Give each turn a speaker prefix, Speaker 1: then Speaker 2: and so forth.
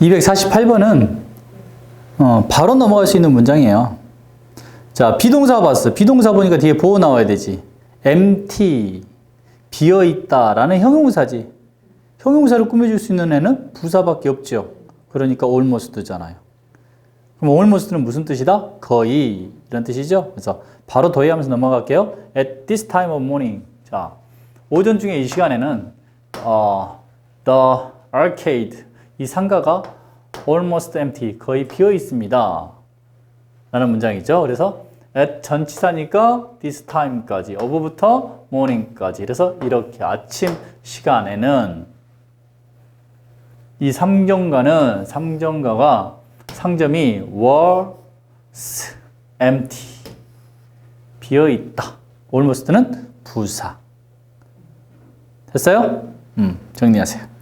Speaker 1: 248번은 어, 바로 넘어갈 수 있는 문장이에요. 자, 비동사 봤어. 비동사 보니까 뒤에 보호 나와야 되지. empty, 비어있다 라는 형용사지. 형용사를 꾸며줄 수 있는 애는 부사밖에 없죠. 그러니까 almost잖아요. 그럼 almost는 무슨 뜻이다? 거의 이런 뜻이죠. 그래서 바로 더해하면서 넘어갈게요. At this time of morning. 자, 오전 중에 이 시간에는 어, the arcade 이 상가가 almost empty 거의 비어 있습니다. 라는 문장이죠. 그래서 at 전치사니까 this time까지 of부터 morning까지 그래서 이렇게 아침 시간에는 이 상정가는 상정가가 상점이 was empty 비어 있다. almost는 부사. 됐어요? 음, 정리하세요.